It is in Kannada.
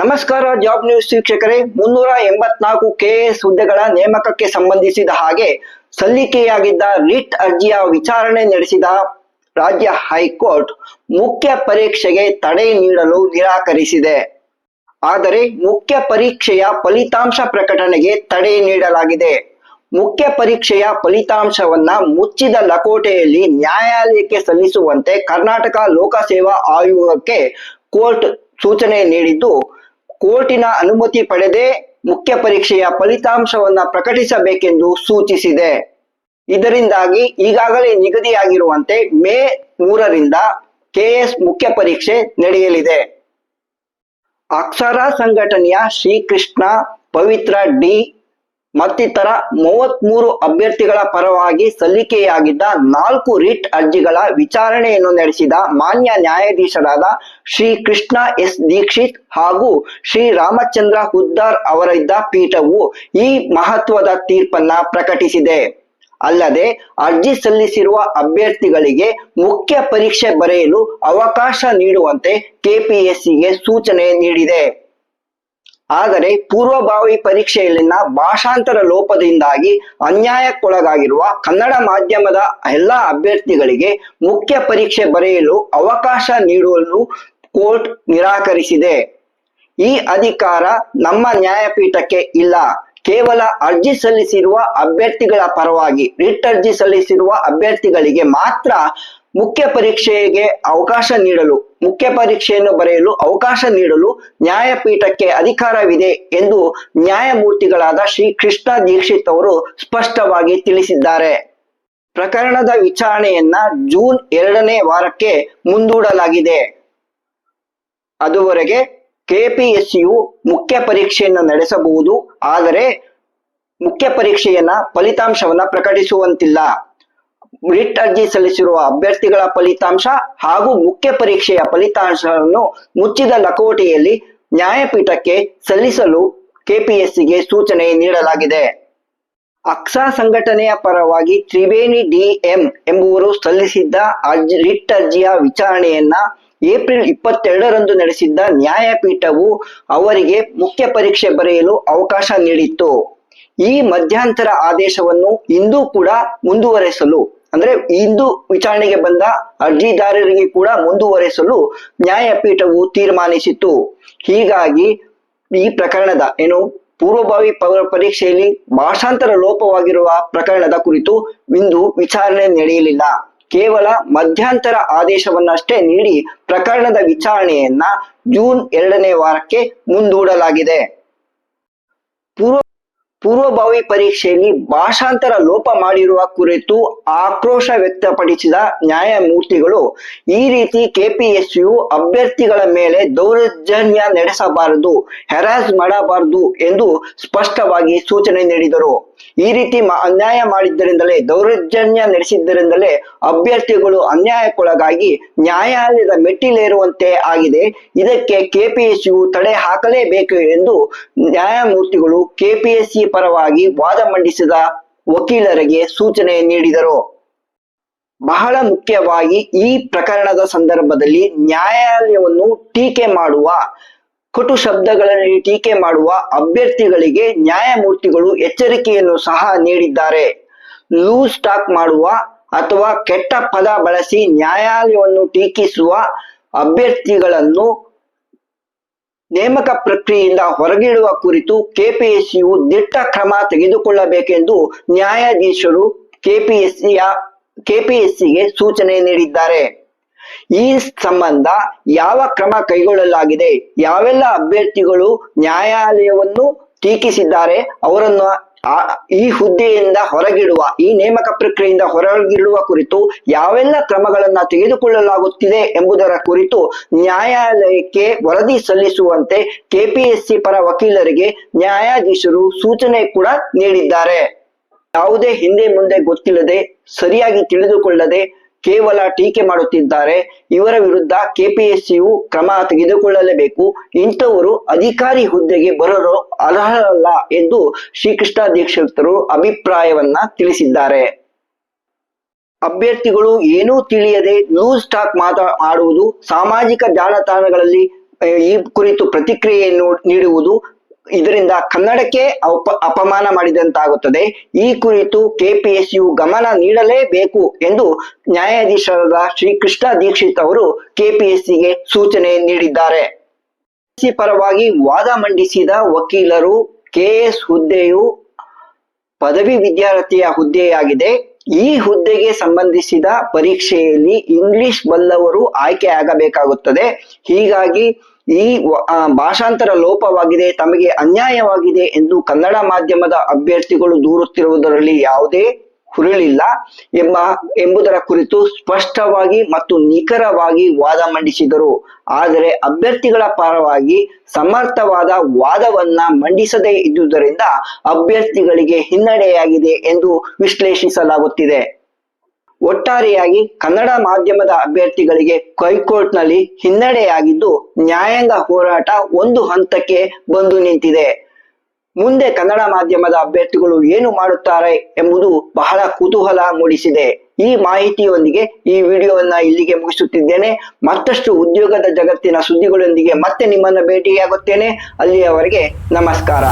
ನಮಸ್ಕಾರ, ಜಾಬ್ ನ್ಯೂಸ್ ವೀಕ್ಷಕರೇ. ಮುನ್ನೂರ ಎಂಬತ್ನಾಲ್ಕು ಕೆಎಸ್ ಹುದ್ದೆಗಳ ನೇಮಕಕ್ಕೆ ಸಂಬಂಧಿಸಿದ ಹಾಗೆ ಸಲ್ಲಿಕೆಯಾಗಿದ್ದ ರಿಟ್ ಅರ್ಜಿಯ ವಿಚಾರಣೆ ನಡೆಸಿದ ರಾಜ್ಯ ಹೈಕೋರ್ಟ್ ಮುಖ್ಯ ಪರೀಕ್ಷೆಗೆ ತಡೆ ನೀಡಲು ನಿರಾಕರಿಸಿದೆ. ಆದರೆ ಮುಖ್ಯ ಪರೀಕ್ಷೆಯ ಫಲಿತಾಂಶ ಪ್ರಕಟಣೆಗೆ ತಡೆ ನೀಡಲಾಗಿದೆ. ಮುಖ್ಯ ಪರೀಕ್ಷೆಯ ಫಲಿತಾಂಶವನ್ನ ಮುಚ್ಚಿದ ಲಕೋಟೆಯಲ್ಲಿ ನ್ಯಾಯಾಲಯಕ್ಕೆ ಸಲ್ಲಿಸುವಂತೆ ಕರ್ನಾಟಕ ಲೋಕಸೇವಾ ಆಯೋಗಕ್ಕೆ ಕೋರ್ಟ್ ಸೂಚನೆ ನೀಡಿದ್ದು ಕೋರ್ಟಿನ ಅನುಮತಿ ಪಡೆದೇ ಮುಖ್ಯ ಪರೀಕ್ಷೆಯ ಫಲಿತಾಂಶವನ್ನ ಪ್ರಕಟಿಸಬೇಕೆಂದು ಸೂಚಿಸಿದೆ. ಇದರಿಂದಾಗಿ ಈಗಾಗಲೇ ನಿಗದಿಯಾಗಿರುವಂತೆ ಮೇ ಮೂರರಿಂದ ಕೆಎಸ್ ಮುಖ್ಯ ಪರೀಕ್ಷೆ ನಡೆಯಲಿದೆ. ಅಕ್ಷರ ಸಂಘಟನೆಯ ಶ್ರೀಕೃಷ್ಣ ಪವಿತ್ರ ಡಿ ಮತ್ತಿತರ ಮೂವತ್ಮೂರು ಅಭ್ಯರ್ಥಿಗಳ ಪರವಾಗಿ ಸಲ್ಲಿಕೆಯಾಗಿದ್ದ ನಾಲ್ಕು ರಿಟ್ ಅರ್ಜಿಗಳ ವಿಚಾರಣೆಯನ್ನು ನಡೆಸಿದ ಮಾನ್ಯ ನ್ಯಾಯಾಧೀಶರಾದ ಶ್ರೀ ಕೃಷ್ಣ ಎಸ್ ದೀಕ್ಷಿತ್ ಹಾಗೂ ಶ್ರೀ ರಾಮಚಂದ್ರ ಹುದ್ದಾರ್ ಅವರಿದ್ದ ಪೀಠವು ಈ ಮಹತ್ವದ ತೀರ್ಪನ್ನ ಪ್ರಕಟಿಸಿದೆ. ಅಲ್ಲದೆ ಅರ್ಜಿ ಸಲ್ಲಿಸಿರುವ ಅಭ್ಯರ್ಥಿಗಳಿಗೆ ಮುಖ್ಯ ಪರೀಕ್ಷೆ ಬರೆಯಲು ಅವಕಾಶ ನೀಡುವಂತೆ ಕೆಪಿಎಸ್ಸಿಗೆ ಸೂಚನೆ ನೀಡಿದೆ. ಆದರೆ ಪೂರ್ವಭಾವಿ ಪರೀಕ್ಷೆಯಲ್ಲಿನ ಭಾಷಾಂತರ ಲೋಪದಿಂದಾಗಿ ಅನ್ಯಾಯಕ್ಕೊಳಗಾಗಿರುವ ಕನ್ನಡ ಮಾಧ್ಯಮದ ಎಲ್ಲ ಅಭ್ಯರ್ಥಿಗಳಿಗೆ ಮುಖ್ಯ ಪರೀಕ್ಷೆ ಬರೆಯಲು ಅವಕಾಶ ನೀಡಲು ಕೋರ್ಟ್ ನಿರಾಕರಿಸಿದೆ. ಈ ಅಧಿಕಾರ ನಮ್ಮ ನ್ಯಾಯಪೀಠಕ್ಕೆ ಇಲ್ಲ. ಕೇವಲ ಅರ್ಜಿ ಸಲ್ಲಿಸಿರುವ ಅಭ್ಯರ್ಥಿಗಳ ಪರವಾಗಿ ರಿಟ್ ಅರ್ಜಿ ಸಲ್ಲಿಸಿರುವ ಅಭ್ಯರ್ಥಿಗಳಿಗೆ ಮಾತ್ರ ಮುಖ್ಯ ಪರೀಕ್ಷೆಗೆ ಅವಕಾಶ ನೀಡಲು, ಮುಖ್ಯ ಪರೀಕ್ಷೆಯನ್ನು ಬರೆಯಲು ಅವಕಾಶ ನೀಡಲು ನ್ಯಾಯಪೀಠಕ್ಕೆ ಅಧಿಕಾರವಿದೆ ಎಂದು ನ್ಯಾಯಮೂರ್ತಿಗಳಾದ ಶ್ರೀ ಕೃಷ್ಣ ದೀಕ್ಷಿತ್ ಅವರು ಸ್ಪಷ್ಟವಾಗಿ ತಿಳಿಸಿದ್ದಾರೆ. ಪ್ರಕರಣದ ವಿಚಾರಣೆಯನ್ನ ಜೂನ್ ಎರಡನೇ ವಾರಕ್ಕೆ ಮುಂದೂಡಲಾಗಿದೆ. ಅದುವರೆಗೆ ಕೆಪಿಎಸ್ಸಿಯು ಮುಖ್ಯ ಪರೀಕ್ಷೆಯನ್ನು ನಡೆಸಬಹುದು, ಆದರೆ ಮುಖ್ಯ ಪರೀಕ್ಷೆಯನ್ನ ಫಲಿತಾಂಶವನ್ನ ಪ್ರಕಟಿಸುವಂತಿಲ್ಲ. ರಿಟ್ ಅರ್ಜಿ ಸಲ್ಲಿಸಿರುವ ಅಭ್ಯರ್ಥಿಗಳ ಫಲಿತಾಂಶ ಹಾಗೂ ಮುಖ್ಯ ಪರೀಕ್ಷೆಯ ಫಲಿತಾಂಶವನ್ನು ಮುಚ್ಚಿದ ಲಕೋಟೆಯಲ್ಲಿ ನ್ಯಾಯಪೀಠಕ್ಕೆ ಸಲ್ಲಿಸಲು ಕೆಪಿಎಸ್ಸಿಗೆ ಸೂಚನೆ ನೀಡಲಾಗಿದೆ. ಅಕ್ಸಾ ಸಂಘಟನೆಯ ಪರವಾಗಿ ತ್ರಿವೇಣಿ ಡಿಎಂ ಎಂಬುವರು ಸಲ್ಲಿಸಿದ್ದ ಅರ್ಜಿ ರಿಟ್ ಅರ್ಜಿಯ ವಿಚಾರಣೆಯನ್ನ ಏಪ್ರಿಲ್ ಇಪ್ಪತ್ತೆರಡರಂದು ನಡೆಸಿದ್ದ ನ್ಯಾಯಪೀಠವು ಅವರಿಗೆ ಮುಖ್ಯ ಪರೀಕ್ಷೆ ಬರೆಯಲು ಅವಕಾಶ ನೀಡಿತ್ತು. ಈ ಮಧ್ಯಂತರ ಆದೇಶವನ್ನು ಇಂದೂ ಕೂಡ ಮುಂದುವರೆಸಲು ಅಂದ್ರೆ ಇಂದು ವಿಚಾರಣೆಗೆ ಬಂದ ಅರ್ಜಿದಾರರಿಗೆ ಕೂಡ ಮುಂದುವರೆಸಲು ನ್ಯಾಯಪೀಠವು ತೀರ್ಮಾನಿಸಿತು ಹೀಗಾಗಿ ಈ ಪ್ರಕರಣದ ಏನು ಪೂರ್ವಭಾವಿ ಪರೀಕ್ಷೆಯಲ್ಲಿ ಭಾಷಾಂತರ ಲೋಪವಾಗಿರುವ ಪ್ರಕರಣದ ಕುರಿತು ಇಂದು ವಿಚಾರಣೆ ನಡೆಯಲಿಲ್ಲ. ಕೇವಲ ಮಧ್ಯಂತರ ಆದೇಶವನ್ನಷ್ಟೇ ನೀಡಿ ಪ್ರಕರಣದ ವಿಚಾರಣೆಯನ್ನ ಜೂನ್ ಎರಡನೇ ವಾರಕ್ಕೆ ಮುಂದೂಡಲಾಗಿದೆ. ಪೂರ್ವ ಪೂರ್ವಭಾವಿ ಪರೀಕ್ಷೆಯಲ್ಲಿ ಭಾಷಾಂತರ ಲೋಪ ಮಾಡಿರುವ ಕುರಿತು ಆಕ್ರೋಶ ವ್ಯಕ್ತಪಡಿಸಿದ ನ್ಯಾಯಮೂರ್ತಿಗಳು ಈ ರೀತಿ ಕೆಪಿಎಸ್ಸಿಯು ಅಭ್ಯರ್ಥಿಗಳ ಮೇಲೆ ದೌರ್ಜನ್ಯ ನಡೆಸಬಾರದು ಹೆರಾಸ್ ಮಾಡಬಾರದು ಎಂದು ಸ್ಪಷ್ಟವಾಗಿ ಸೂಚನೆ ನೀಡಿದರು. ಈ ರೀತಿ ಅನ್ಯಾಯ ಮಾಡಿದ್ದರಿಂದಲೇ, ದೌರ್ಜನ್ಯ ನಡೆಸಿದ್ದರಿಂದಲೇ ಅಭ್ಯರ್ಥಿಗಳು ಅನ್ಯಾಯಕ್ಕೊಳಗಾಗಿ ನ್ಯಾಯಾಲಯದ ಮೆಟ್ಟಿಲೇರುವಂತೆ ಆಗಿದೆ. ಇದಕ್ಕೆ ಕೆಪಿಎಸ್ಸಿಯು ತಡೆ ಹಾಕಲೇಬೇಕು ಎಂದು ನ್ಯಾಯಮೂರ್ತಿಗಳು ಕೆಪಿಎಸ್ಸಿ ಪರವಾಗಿ ವಾದ ಮಂಡಿಸಿದ ವಕೀಲರಿಗೆ ಸೂಚನೆ ನೀಡಿದರು. ಬಹಳ ಮುಖ್ಯವಾಗಿ ಈ ಪ್ರಕರಣದ ಸಂದರ್ಭದಲ್ಲಿ ನ್ಯಾಯಾಲಯವನ್ನು ಟೀಕೆ ಮಾಡುವ ಕಟು ಶಬ್ದಗಳಲ್ಲಿ ಟೀಕೆ ಮಾಡುವ ಅಭ್ಯರ್ಥಿಗಳಿಗೆ ನ್ಯಾಯಮೂರ್ತಿಗಳು ಎಚ್ಚರಿಕೆಯನ್ನು ಸಹ ನೀಡಿದ್ದಾರೆ. ಲೂಸ್ ಟಾಕ್ ಮಾಡುವ ಅಥವಾ ಕೆಟ್ಟ ಪದ ಬಳಸಿ ನ್ಯಾಯಾಲಯವನ್ನು ಟೀಕಿಸುವ ಅಭ್ಯರ್ಥಿಗಳನ್ನು ನೇಮಕ ಪ್ರಕ್ರಿಯೆಯಿಂದ ಹೊರಗಿಡುವ ಕುರಿತು ಕೆಪಿಎಸ್ಸಿಯು ದಿಟ್ಟ ಕ್ರಮ ತೆಗೆದುಕೊಳ್ಳಬೇಕೆಂದು ನ್ಯಾಯಾಧೀಶರು ಕೆಪಿಎಸ್ಸಿಯ, ಕೆಪಿಎಸ್ಸಿಗೆ ಸೂಚನೆ ನೀಡಿದ್ದಾರೆ. ಈ ಸಂಬಂಧ ಯಾವ ಕ್ರಮ ಕೈಗೊಳ್ಳಲಾಗಿದೆ, ಯಾವೆಲ್ಲ ಅಭ್ಯರ್ಥಿಗಳು ನ್ಯಾಯಾಲಯವನ್ನು ಟೀಕಿಸಿದ್ದಾರೆ, ಅವರನ್ನು ಈ ಹುದ್ದೆಯಿಂದ ಹೊರಗಿಡುವ, ಈ ನೇಮಕ ಪ್ರಕ್ರಿಯೆಯಿಂದ ಹೊರಗಿಡುವ ಕುರಿತು ಯಾವೆಲ್ಲ ಕ್ರಮಗಳನ್ನ ತೆಗೆದುಕೊಳ್ಳಲಾಗುತ್ತಿದೆ ಎಂಬುದರ ಕುರಿತು ನ್ಯಾಯಾಲಯಕ್ಕೆ ವರದಿ ಸಲ್ಲಿಸುವಂತೆ ಕೆಪಿಎಸ್ಸಿ ಪರ ವಕೀಲರಿಗೆ ನ್ಯಾಯಾಧೀಶರು ಸೂಚನೆ ಕೂಡ ನೀಡಿದ್ದಾರೆ. ಯಾವುದೇ ಹಿಂದೆ ಮುಂದೆ ಗೊತ್ತಿಲ್ಲದೆ, ಸರಿಯಾಗಿ ತಿಳಿದುಕೊಳ್ಳದೆ ಕೇವಲ ಟೀಕೆ ಮಾಡುತ್ತಿದ್ದಾರೆ. ಇವರ ವಿರುದ್ಧ ಕೆಪಿಎಸ್ಸಿಯು ಕ್ರಮ ತೆಗೆದುಕೊಳ್ಳಲೇಬೇಕು. ಇಂಥವರು ಅಧಿಕಾರಿ ಹುದ್ದೆಗೆ ಬರಲು ಅರ್ಹರಲ್ಲ ಎಂದು ಶ್ರೀಕೃಷ್ಣ ದೀಕ್ಷಿತರು ಅಭಿಪ್ರಾಯವನ್ನ ತಿಳಿಸಿದ್ದಾರೆ. ಅಭ್ಯರ್ಥಿಗಳು ಏನೂ ತಿಳಿಯದೆ ಲೂಸ್ ಟಾಕ್ ಮಾತಾಡುವುದು ಸಾಮಾಜಿಕ ಜಾಲತಾಣಗಳಲ್ಲಿ, ಈ ಕುರಿತು ಪ್ರತಿಕ್ರಿಯೆಯನ್ನು ನೀಡುವುದು ಇದರಿಂದ ಕನ್ನಡಕ್ಕೆ ಅಪ, ಅಪಮಾನ ಮಾಡಿದಂತಾಗುತ್ತದೆ. ಈ ಕುರಿತು ಕೆಪಿಎಸ್ಯು ಗಮನ ನೀಡಲೇಬೇಕು ಎಂದು ನ್ಯಾಯಾಧೀಶರಾದ ಶ್ರೀ ಕೃಷ್ಣ ದೀಕ್ಷಿತ್ ಅವರು ಕೆಪಿಎಸ್ಸಿಗೆ ಸೂಚನೆ ನೀಡಿದ್ದಾರೆ. ಪರವಾಗಿ ವಾದ ಮಂಡಿಸಿದ ವಕೀಲರು ಕೆಎಸ್ ಹುದ್ದೆಯು ಪದವಿ ವಿದ್ಯಾರ್ಥಿಯ ಹುದ್ದೆಯಾಗಿದೆ. ಈ ಹುದ್ದೆಗೆ ಸಂಬಂಧಿಸಿದ ಪರೀಕ್ಷೆಯಲ್ಲಿ ಇಂಗ್ಲಿಷ್ ಬಲ್ಲವರು ಆಯ್ಕೆ ಆಗಬೇಕಾಗುತ್ತದೆ. ಹೀಗಾಗಿ ಈ ಭಾಷಾಂತರ ಲೋಪವಾಗಿದೆ, ತಮಗೆ ಅನ್ಯಾಯವಾಗಿದೆ ಎಂದು ಕನ್ನಡ ಮಾಧ್ಯಮದ ಅಭ್ಯರ್ಥಿಗಳು ದೂರುತ್ತಿರುವುದರಲ್ಲಿ ಯಾವುದೇ ಹುರುಳಿಲ್ಲ ಎಂಬ, ಎಂಬುದರ ಕುರಿತು ಸ್ಪಷ್ಟವಾಗಿ ಮತ್ತು ನಿಖರವಾಗಿ ವಾದ ಮಂಡಿಸಿದರು. ಆದರೆ ಅಭ್ಯರ್ಥಿಗಳ ಪರವಾಗಿ ಸಮರ್ಥವಾದ ವಾದವನ್ನ ಮಂಡಿಸದೇ ಇದ್ದುದರಿಂದ ಅಭ್ಯರ್ಥಿಗಳಿಗೆ ಹಿನ್ನಡೆಯಾಗಿದೆ ಎಂದು ವಿಶ್ಲೇಷಿಸಲಾಗುತ್ತಿದೆ. ಒಟ್ಟಾರೆಯಾಗಿ ಕನ್ನಡ ಮಾಧ್ಯಮದ ಅಭ್ಯರ್ಥಿಗಳಿಗೆ ಹೈಕೋರ್ಟ್ನಲ್ಲಿ ಹಿನ್ನಡೆಯಾಗಿದ್ದು, ನ್ಯಾಯಾಂಗ ಹೋರಾಟ ಒಂದು ಹಂತಕ್ಕೆ ಬಂದು ನಿಂತಿದೆ. ಮುಂದೆ ಕನ್ನಡ ಮಾಧ್ಯಮದ ಅಭ್ಯರ್ಥಿಗಳು ಏನು ಮಾಡುತ್ತಾರೆ ಎಂಬುದು ಬಹಳ ಕುತೂಹಲ ಮೂಡಿಸಿದೆ. ಈ ಮಾಹಿತಿಯೊಂದಿಗೆ ಈ ವಿಡಿಯೋವನ್ನ ಇಲ್ಲಿಗೆ ಮುಗಿಸುತ್ತಿದ್ದೇನೆ. ಮತ್ತಷ್ಟು ಉದ್ಯೋಗದ ಜಗತ್ತಿನ ಸುದ್ದಿಗಳೊಂದಿಗೆ ಮತ್ತೆ ನಿಮ್ಮನ್ನ ಭೇಟಿಯಾಗುತ್ತೇನೆ. ಅಲ್ಲಿಯವರೆಗೆ ನಮಸ್ಕಾರ.